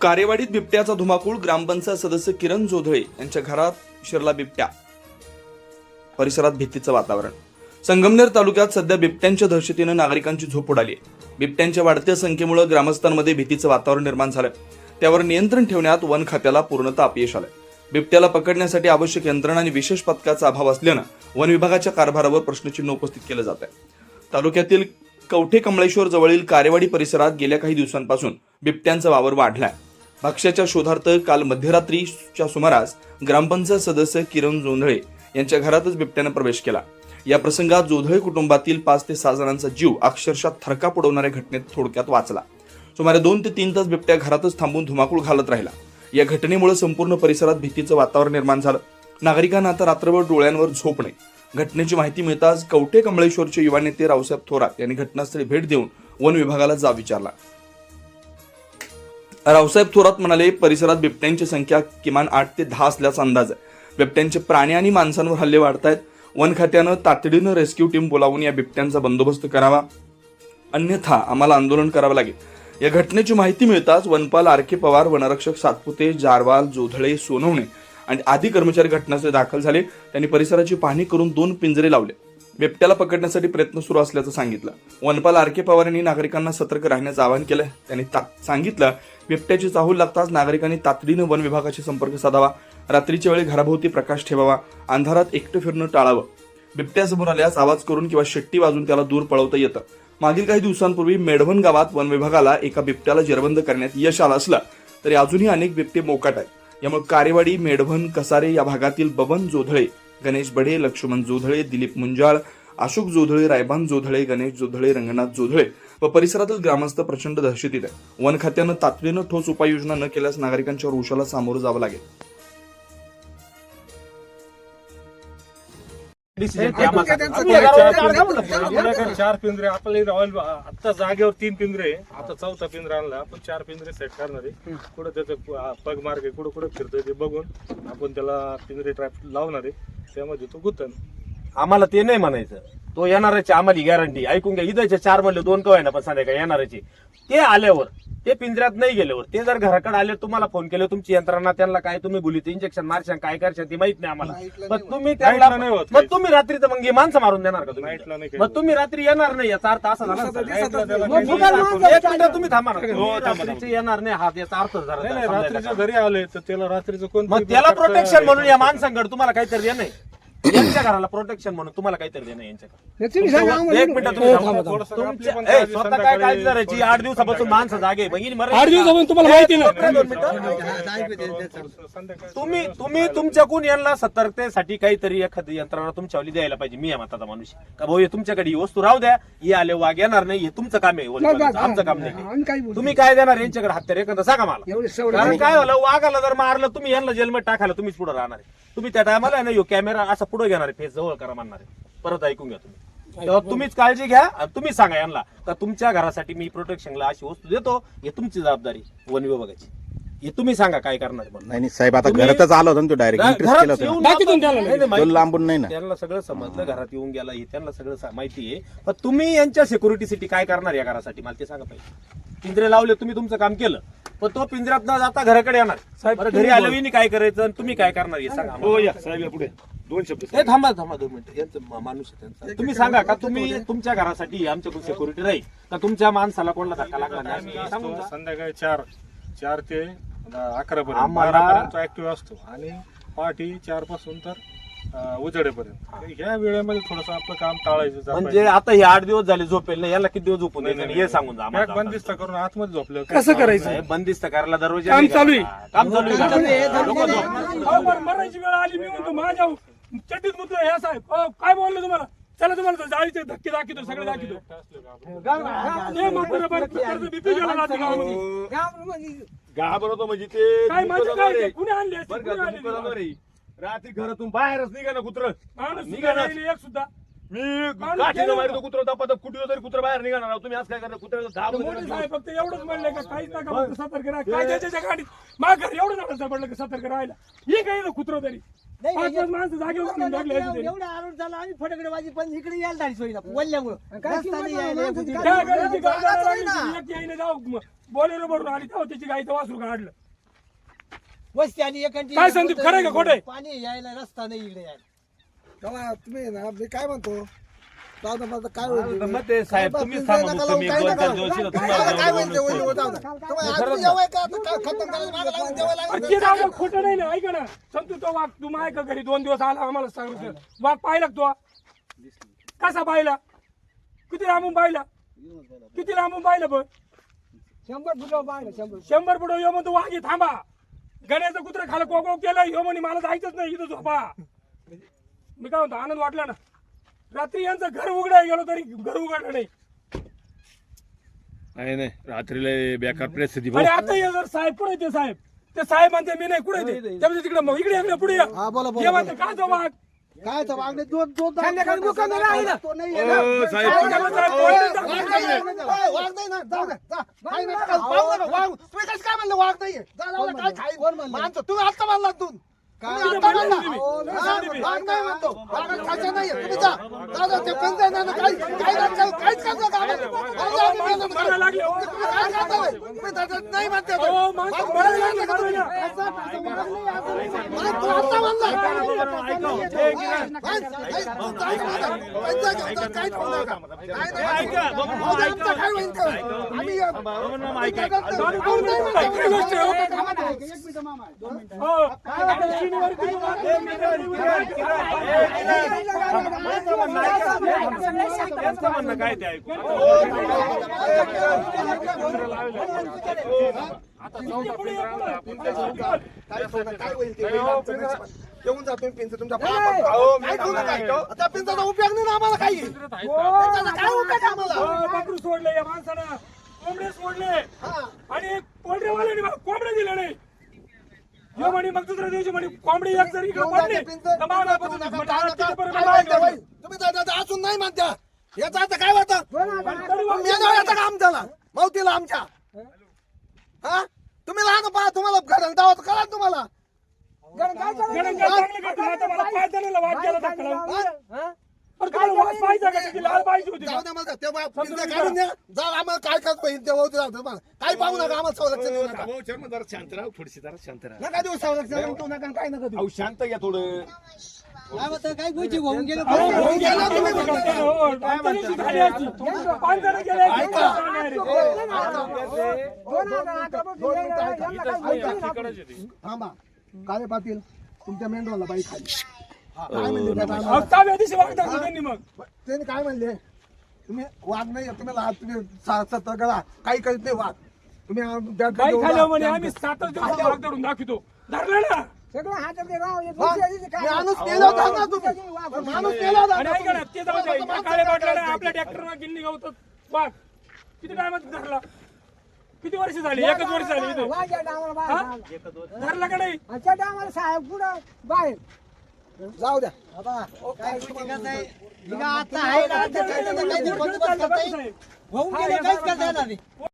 कार्यवाडीत बिबट्याचा धुमाकूळ ग्रामपंचायत सदस्य किरण जोधळे यांच्या घरात शिरला बिबट्या. परिसरात भीतीचं वातावरण. संगमनेर तालुक्यात सध्या बिबट्यांच्या दहशतीनं नागरिकांची झोप उडाली आहे. बिबट्यांच्या वाढत्या संख्येमुळे ग्रामस्थांमध्ये भीतीचं वातावरण निर्माण झालं त्यावर नियंत्रण ठेवण्यात वन खात्याला पूर्णतः अपयश आलं बिबट्याला पकडण्यासाठी आवश्यक यंत्रणा आणि विशेष पथकाचा अभाव असल्यानं वन विभागाच्या कारभारावर प्रश्नचिन्ह उपस्थित केलं जात आहे. तालुक्यातील कवठे कमळेश्वर जवळील कारेवाडी परिसरात गेल्या काही दिवसांपासून बिबट्यांचा वावर वाढलाय. भक्ष्याच्या शोधार्थ काल मध्यरात्रीच्या सुमारास ग्रामपंचायत सदस्य किरण जोंधळे यांच्या घरातच बिबट्यानं प्रवेश केला. या प्रसंगात जोधळे कुटुंबातील पाच ते सहा जणांचा जीव अक्षरशः थरका पडवणाऱ्या घटनेत थोडक्यात वाचला. सुमारे दोन ते तीन तास बिबट्या घरातच थांबून धुमाकूळ घालत राहिला. या घटनेमुळे संपूर्ण परिसरात भीतीचं वातावरण निर्माण झालं. नागरिकांना आता रात्रभर डोळ्यांवर झोप नाही. घटनेची माहिती मिळताच कवठे कमळेश्वरचे युवा नेते रावसाहेब थोरात यांनी घटनास्थळी भेट देऊन वन विभागाला जाब विचारला. रावसाहेब थोरात म्हणाले परिसरात बिबट्यांची संख्या किमान आठ ते दहा असल्याचा अंदाज आहे. बिबट्यांचे प्राणी आणि माणसांवर हल्ले वाढत आहेत वन खात्यानं तातडीनं रेस्क्यू टीम बोलावून या बिबट्यांचा बंदोबस्त करावा. अन्यथा आम्हाला आंदोलन करावं लागेल. या घटनेची माहिती मिळताच वनपाल आर के पवार वनरक्षक सातपुते जारवाल जोधळे सोनवणे आणि आदी कर्मचारी घटनास्थळी दाखल झाले. त्यांनी परिसराची पाहणी करून दोन पिंजरे लावले. बिबट्याला पकडण्यासाठी प्रयत्न सुरू असल्याचं सांगितलं. वनपाल आर के पवार यांनी नागरिकांना सतर्क राहण्याचं आवाहन केलं त्यांनी सांगितलं बिबट्याची चाहूल लागताच नागरिकांनी तातडीनं वन विभागाशी संपर्क साधावा. रात्रीच्या वेळी घराभोवती प्रकाश ठेवावा. अंधारात एकटं फिरणं टाळावं. बिबट्यासमोर आल्यास आवाज करून किंवा शेट्टी वाजून त्याला दूर पळवता येतं. मागील काही दिवसांपूर्वी मेढवण गावात वन विभागाला एका बिबट्याला जेरबंद करण्यात यश आलं असलं तरी अजूनही अनेक बिबटे मोकाट आहेत. यामुळे कारेवाडी मेढवण कसारे या भागातील बबन जोधळे गणेश बढे लक्ष्मण जोधळे दिलीप मुंजाळ अशोक जोधळे रायबान जोधळे गणेश जोधळे रंगनाथ जोधळे व परिसरातील ग्रामस्थ प्रचंड दहशतीत आहे वन खात्यानं तातडीनं ठोस उपाययोजना न केल्यास नागरिकांच्या रोषाला सामोरं जावं लागेल. चार पिंजरे- आपल्या रॉयल आता जागेवर तीन पिंजरे. आता चौथा पिंजरा आणला. आपण चार पिंजरे सेट करणार आहे. कुठं त्याचं पग मार्ग आहे कुठं कुठं फिरतोय ते बघून आपण त्याला पिंजरे ट्रॅप लावणार आहे. त्यामध्ये तो गुतन. आम्हाला ते नाही म्हणायचं. तो येणारच आहे, आम्हाला गॅरंटी ऐकून घ्या इथं चार म्हणले दोन कवाय ना पण संध्याकाळी येणारच. ते आल्यावर ते पिंजऱ्यात नाही गेल्यावर ते जर घराकडे आले तुम्हाला फोन केले तुमची यंत्रणा त्यांना काय तुम्ही बोलीत इंजेक्शन मारशान काय करशान ते माहीत नाही आम्हाला पण तुम्ही ला नाही होत त्यांना मग. तुम्ही रात्री तर मग हे माणसं मारून देणार का तुम्ही Night ला नाही काही मग तुम्ही रात्री येणार नाही याचा अर्थ असा झाला ना, सर? Night ला त्याला मग काही तुम्ही- नाही. एक मिनिट तुम्ही थांबा ना हो, तुम्ही थांबा. रात्रीचे येणार नाही हा याचा अर्थ झाला नाही नाही समजायला रात्रीच्या का? घरी आले तर त्याला रात्रीचं कोण मग त्याला प्रोटेक्शन म्हणून या माणसांकडे तुम्हाला काहीतरी दे नाही यांच्या घराला प्रोटेक्शन म्हणून तुम्हाला काहीतरी दे नाही यांच्याकडे. एक मिनिट तुम्ही थांबा. ए, काळजी स्वतः काय काळजी करायची आठ दिवसापासून माणसं जागे बघीन मरे आठ दिवसापासून तुम्हाला माहिती नाही. मिनिटं. तुम्ही तुम्ही तुमच्याकडून यांना सतर्कतेसाठी काहीतरी एखादी यंत्रणा तुमच्यावली द्यायला पाहिजे. मी आहे मताचा माणूस. का भाऊ हे तुमच्याकडे ही वस्तू राहू द्या. हे आले वाघ येणार नाही. हे तुमचं काम आहे वनविभागाचं, आमचं काम नाही. तुम्ही काय देणार यांच्याकडे हत्यार एखादा सांगा मला. कारण काय झालं? वाघाला जर मारलं तुम्ही यांना जेलमध्ये टाकायला तुम्हीच पुढे राहणार आहे. तुम्ही त्या टायमाला ना यो कॅमेरा असा पुढे घेणार आहे फेस जवळ करा म्हणणार आहे. परत ऐकून घ्या तुम्ही. तेव्हा तुम्हीच काळजी घ्या आणि तुम्ही सांगा यांना का तुमच्या घरासाठी मी प्रोटेक्शनला अशी वस्तू देतो हे तुमची जबाबदारी वन विभागाची. हे तुम्ही सांगा काय करणार आहे म्हणून. नाही नाही साहेब आता तुम्ही- घरातच आलो होता ना तो डायरेक्ट घरात इंटरेस्ट केला येऊन होता बाकीतून त्याला नाही, नाही, तो माहिती- लांबून नाही ना. त्यांना सगळं समजलं घरात येऊन गेला हे त्यांना सगळं सा- माहिती आहे. पण तुम्ही यांच्या सिक्युरिटीसाठी काय करणार या घरासाठी? मला ते सांगा पाहिजे पिंजरे लावले तुम्ही तुमचं काम केलं. पण तो पिंजऱ्यात न जाता घराकडे येणार. बरं घरी आलं विनी काय करायचं आणि तुम्ही काय करणार हे सांगा हो या साहेब पुढे. दोन शब्द हे थांबा थांबा दोन मिनिटं. यांचं मा- माणूस आहे त्यांचा. तुम्ही सांगा का तुम्ही तुमच्या घरासाठी आमच्याकडून सिक्युरिटी राहील. का तुमच्या माणसाला कोणाला धक्का लागला नाही? आम्ही सांगून असतो जा. संध्याकाळी चार चार ते अकरा पर्यंत आम्हाला- बारा पर्यंत ऍक्टिव्ह असतो. आणि पहाटे चारपासून तर उजेडेपर्यंत ह्या वेळेमध्ये थोडस आपलं काम टाळायचं जपायचं. म्हणजे आता हे आठ दिवस झाले झोपेल नाही याला किती दिवस झोपून नाही, द्यायचं नाही, हे सांगून जा बॅग आम्हाला. बंदिस्त करून आतमध्ये झोपलं कसं करायचं बंदिस्त करायला दरवाजा काम नाही चालू आहे. का? काम चालू आहे का? लोकं झोपणार. अहो, बरं, मरायची वेळ आली मी म्हणतो माझ्या चटीत मुतलं हे साहेब अहो, काय बोललो तुम्हाला चला तुम्हाला जाळीचे धक्के दाखवतो सगळे दाखवतो बरं, कुत्र्याचं BP गेलं रात्री गावामध्ये. म्हणजे ते काय माझं काय. कुणी आणले असते? बरं का, कुणी आणले? रात्री घरातून बाहेरच निघा ना कुत्र. माणूस निघा ना. नाही, एक सुद्धा. मी माणूस काठीनं गेलो. मारतो कुत्र दपात कुठे तरी कुत्र बाहेर निघणार. तुम्ही आज काय मोठे वगैरे साहेब फक्त एवढंच म्हणले का काहीच नका फक्त सतर्क राहा. काय त्याच्या गाडीत माझ्या घरी एवढं नका पडलं का सतर्क राहायला. हे काही कुत्र तरी? नाही, पाच नाही, पाच माणसं जागेवर घालून टाकले असते त्यांनी. एवढा आरोप झाला आम्ही फटकडेबाजी पण इकडे यायला धाडी सोयीला वल्ल्यामुळं रस्ता नाही यायला एक होती. त्या गाडीची गाडी लागली, एक यायने जाऊ बोलेरो भरून आली. तेव्हा त्याची गाईचं वासरू काढलं. वस्ती आणि एकांची काय संदीप, खरं आहे का खोटं? आहे? पाणी यायला रस्ता नाही इकडे यायला. तुम्ही ना मी काय म्हणतो? जाऊ दे मला काय होईल? मग ते साहेब तुम्हीच सांगा मग तुम्ही दोन चार दिवस इथं तुम्हाला काय जाऊन होईल ते होईल, जाऊ दे. तुम्हाला आज जेवाय का? आता काय खतम करायला मागं लागून जेवायला लागेल. आणि ते जाऊ खोटं नाही ना ऐका ना. संतू तो वाघ तू माय का घरी दोन दिवस आला आम्हाला सांग वाघ पाहिला का तो? कसा पाहिला? किती लांबून पाहिला? किती लांबून पाहिलं पण शंभर फुटं पाहिलं शंभर शंभर फुट यो म्हणतो वाघ थांबा. गण्याचं कुत्र खालं कोको केलं यो म्हणे मला जायचंच नाही इथं झोपा. मी काय म्हणतो आनंद वाटला ना? रात्री यांचं घर उघडाय गेलो तरी घर उघडलं नाही. नाही नाही रात्रीला बेकार परिस्थिती आणि आता हे जर साहेब कुठे ते साहेब? ते साहेब म्हणते मी नाही कुठे ते? तिकडे मग इकडे इकडे पुढे या. हा, बोला, बोला, हे म्हणते काय तो वाघ काय तर मागणे दोन दोन संध्याकाळी मुकामी राहिला तो नाही आहे ना. साहेब वाघ नाही ना जाऊ दे जा काही नाही का, पाहू नका, वाघ तुम्ही कसं काय म्हणलं नाहीये जा जाऊ दे, काय खाईल माणसं. तुम्ही आता म्हणला तू तुम्ही आता म्हणला हा, वाघ नाही म्हणतो? वाघ खायचा नाहीये. तुम्ही जा. जा ते पण नाही ना काही काही नाही काहीच करत लागले, हो. तुम्ही काय करता होय? तुम्ही दादा नाही म्हणते होय. हो, माणसं वाघ मरायला नाही येऊन जा तुम्ही. मरायला. असं- काय गोष्ट आहे, पिंच तुमच्या पाया पडतो. काय करू नका. पिंचाचा उपयोग नाही ना आम्हाला काही पिंचाचा काय उपयोग आम्हाला बकरू सोडले या माणसानं कोंबडे सोडले आणि पोल्ट्रीवाल्याने मला कोंबडे दिले नाही यो म्हणे मग दुसऱ्या दिवशी म्हणे कोंबडी एक जर इकडे पडली. तर मागं आज मागं म्हणते. तुम्ही. दादा अजून नाही म्हणत्या. याचा आता काय मग मेंदव याचा काम झाला मावतीला आमच्या? हा? तुम्ही लहान पहा तुम्हाला घराला दावत करा तुम्हाला? गरम काय चांगलं करतो आता मला पाच जणांना वाट गेला धक्का लावून. अरे पाहिजे जाऊ मला काय करत जाऊ पाहू नका आम्हाला देऊ नका. जरा शांत राहा थोडीशी जरा शांत राहा. नका देऊ काय नका देऊ. अहो शांत घ्या थोडं. काय काय गोष्टी होऊन गेलं होऊन गेला तुम्ही म्हणता. हो, गेले. थांबा. काळे पाटील तुमच्या मेंढवाला बाई खाली. काय म्हणले त्या अहो, टायमाला? सहाव्या दिवशी वागतात ना त्यांनी मग. त्यांनी काय म्हणले? तुम्ही वाघ नाही तुम्ही लहान तुम्ही सा- सतरा करा काही करीत नाही वाघ तुम्ही आ- त्या- काही त्या- खाल्लं म्हणे आम्ही सातच दिवस वाघ धरून दाखवतो. धरलं ना? हा? माणूस नेला होता ना तुम्ही. माणूस नेला होता आणि ऐका ना ते जाऊ दे आपल्या ट्रॅक्टरवर गिल्ली गावत वाघ. किती टायमात धरला? किती वर्ष झाली? एकच वर्ष झाली इथं. हा? धरला का नाही? जाऊ द्या काय गोष्टी कसं आहे? हिला आता आहे ना, काहीच करता येणार नाही